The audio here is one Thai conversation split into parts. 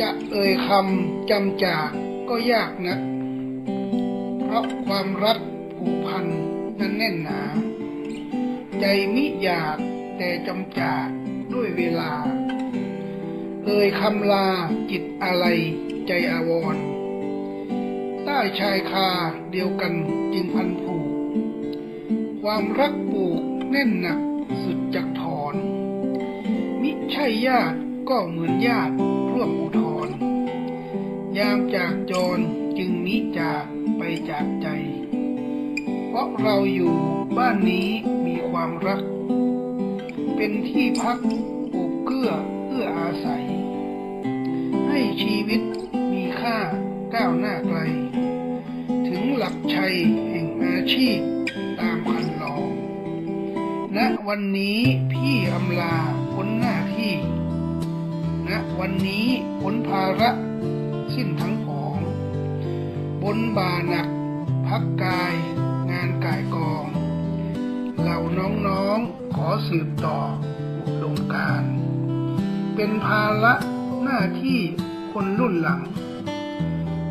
จะเอ่ยคำจำจากก็ยากนะ เพราะความรักผูกพันนั้นแน่นหนา ใจมิอยากแต่จำจากด้วยเวลา เอ่ยคำลาจิตอะไรใจอาวร ใต้ชายคาเดียวกันจึงพันผูก ความรักปลูกแน่นหนักสุดจักถอน มิใช่ญาติก็เหมือนญาติ วมอุทธรยามจากจรจึงมิจากไปจากใจ เพราะเราอยู่บ้านนี้มีความรัก เป็นที่พักปลูกเกื้อเอื้ออาศัย ให้ชีวิตมีค่าก้าวหน้าไกล ถึงหลักชัยแห่งอาชีพตามคันลอง ณวันนี้พี่อำลาพ้นหน้า ณวันนี้พ้นภาระสิ้นทั้งผอง บนบาหนัก พักกาย งานกายกอง เหล่าน้องๆขอสืบต่ออุดมการ เป็นภาระหน้าที่คนรุ่นหลัง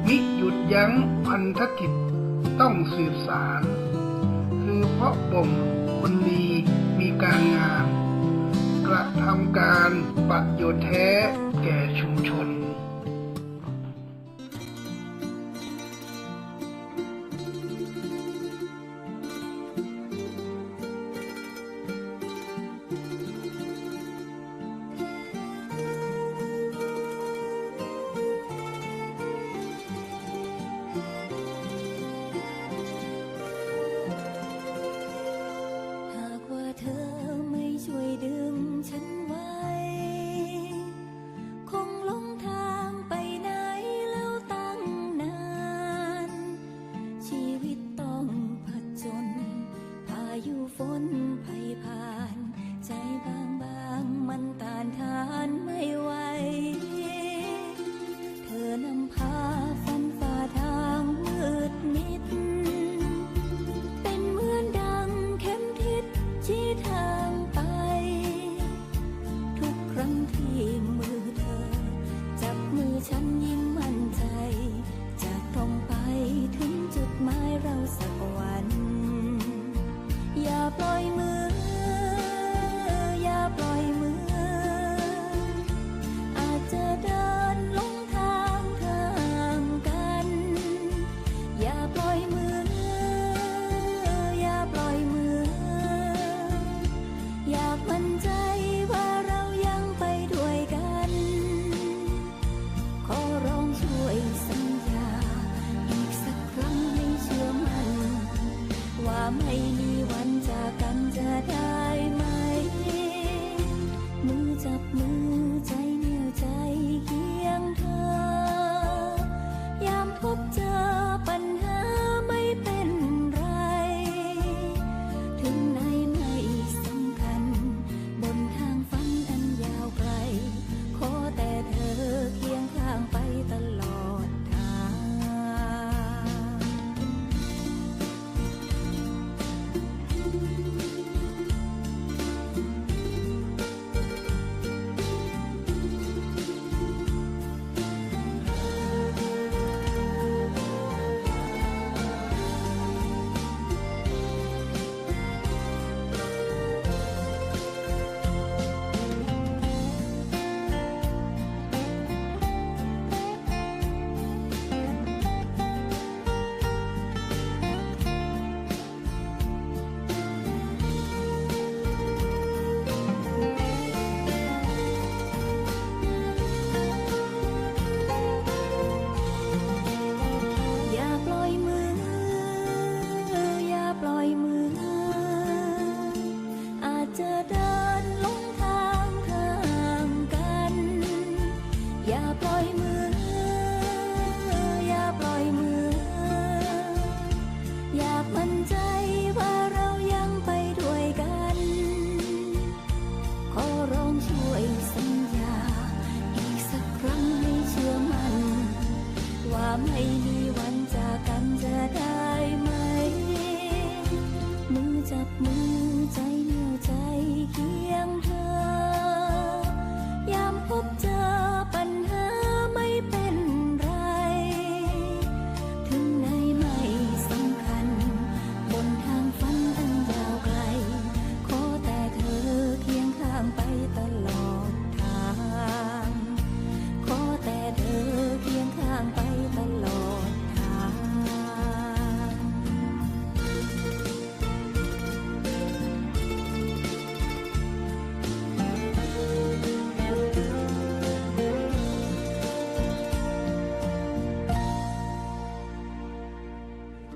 มิหยุดยั้งพันธกิจต้องสืบสาร คือเพราะบ่มคนดีมีการงาน ระทำการประโยชน์แท้แก่ชุมชน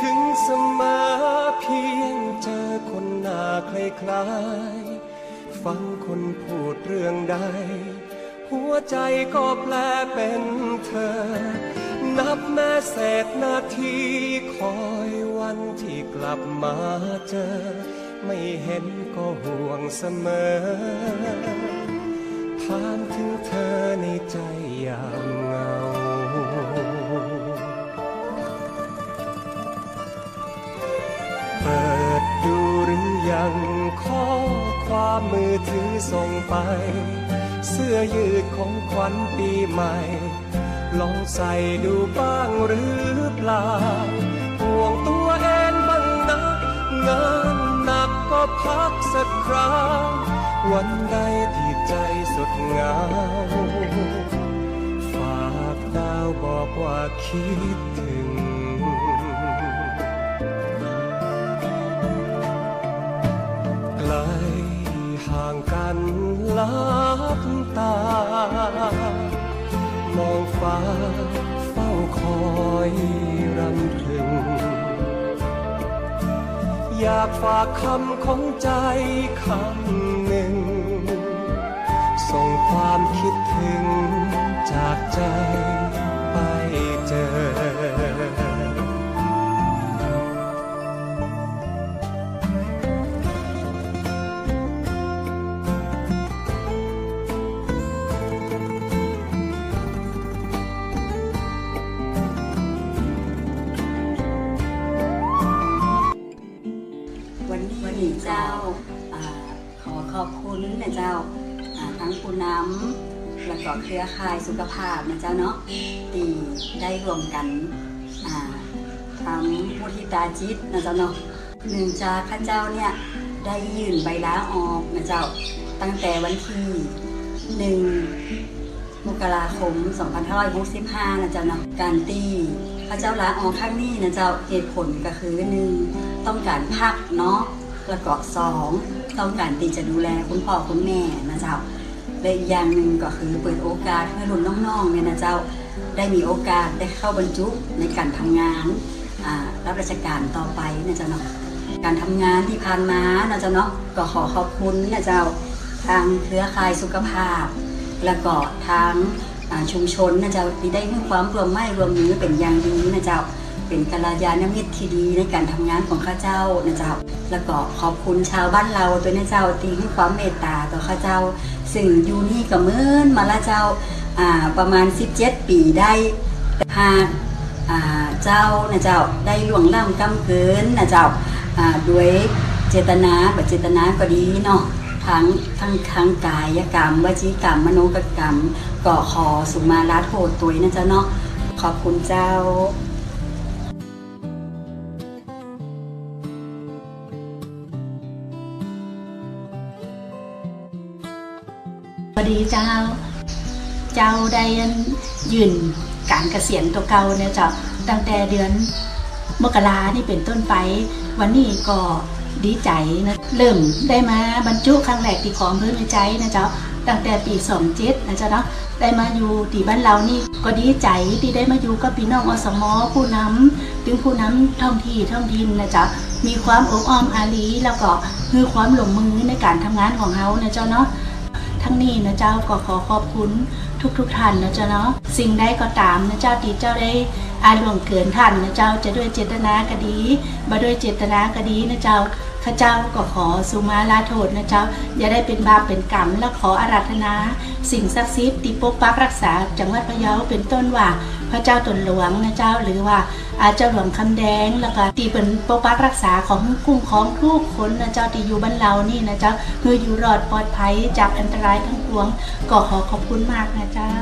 ถึงเสมอเพียงเจอคนหน้าคล้ายๆฟังคนพูดเรื่องใด หัวใจก็แปลเป็นเธอ นับแม้เศษนาทีคอยวันที่กลับมาเจอ ไม่เห็นก็ห่วงเสมอถามถึงเธอในใจยาม ยังข้อความมือถือส่งไป เสื้อยืดของขวัญปีใหม่ ลองใส่ดูบ้างหรือเปล่าห่วงตัวเองบ้างนะงานหนักก็พักสักครั้งวันใดที่ใจสุดเหงาฝากดาวบอกว่าคิดถึงางกันลับตา มองฟ้าเฝ้าคอยรำพึง อยากฝากคำของใจคำหนึ่ง ส่งความคิดถึงจากใจ วันวันนี้เจ้าอขอขอบคุณนะเจ้าทั้งผู้นำและก็เครือข่ายสุขภาพนะเจ้าเนาะตีได้รวมกันทำมุทิตาจิตนะเจ้าเนาะหนึ่งจากข้าเจ้าเนี่ยได้ยื่นใบลาออกนะเจ้าตั้งแต่วันที่หนึ่งมกราคม 2565 นะเจ้าเนาะการตี พระเจ้าลาออกครั้งนี้นะเจ้าเหตุผลก็คือหนึ่งต้องการพักเนาะแล้วก็สองต้องการที่จะดูแลคุณพ่อคุณแม่นะเจ้าและอีกอย่างหนึ่งก็คือเปิดโอกาสให้รุ่นน้องๆเนี่ยนะเจ้าได้มีโอกาสได้เข้าบรรจุในการทำงานรับราชการต่อไปนะเจ้าเนาะการทำงานที่ผ่านมานะเจ้าเนาะก็ขอขอบคุณนะเจ้าทางเครือข่ายสุขภาพ แล้วก็ทาง ชุมชนนะเจ้าที่ได้ให้ความรวมไม้รวมมือเป็นอย่างดีนะเจ้า เป็นกัลยาณมิตรที่ดีในการทำงานของข้าเจ้านะเจ้า แล้วก็ขอบคุณชาวบ้านเราตัวนะเจ้าที่ให้ความเมตตาต่อข้าเจ้า ซึ่งอยู่นี่ก็เมือนมาละเจ้าประมาณ 17 ปีได้หากเจ้านะเจ้าได้ล่วงล้ำกำเกินนะเจ้าด้วยเจตนาแบบเจตนาก็ดีเนาะ ทั้งทั้งทั้งกายกรรมวจีกรรม มโนกรรมก็ขอสุมาลาโทษตัวนะเจ้าเนาะขอบคุณเจ้าพอดีเจ้า เจ้าได้ยืนการเกษียณตัวเก่าเนี่ยเจ้าตั้งแต่เดือนมกรานี่เป็นต้นไป วันนี้ก็ ดีใจนะเริ่มได้มาบรรจุครั้งแรกที่ของเพื่อนในใจนะเจ้าตั้งแต่ปีสองเจ็ดนะเจ้าเนาะได้มาอยู่ที่บ้านเรานี่ก็ดีใจที่ได้มาอยู่กับพี่น้องอสมอผู้นำถึงผู้นำท้องที่ท้องถิ่นนะเจ้ามีความอบอ้อมอารีแล้วก็คือความหลงมือในการทำงานของเขานะเจ้าเนาะทั้งนี้นะเจ้าก็ขอขอบคุณทุกๆทท่านนะเจ้าเนาะสิ่งใดก็ตามนะเจ้าที่เจ้าได้ อาล่วงเกินท่านนะเจ้าจะด้วยเจตนาก็ดีมาด้วยเจตนาก็ดีนะเจ้าข้าเจ้าก็ขอสุมาลาโทษนะเจ้า อย่าได้เป็นบาปเป็นกรรมและขออาราธนา สิ่งศักดิ์สิทธิ์ที่ปกปักรักษาจังหวัดพะเยาเป็นต้นว่า พระเจ้าตนหลวงนะเจ้าหรือว่าอาเจ้าหลวงคำแดงแล้วก็ตีเป็นปกปักรักษาของคุ้มของทุกคนนะเจ้าที่อยู่บ้านเรานี่นะเจ้าคืออยู่รอดปลอดภัยจากอันตรายทั้งปวง ก็ขอขอบคุณมากนะเจ้า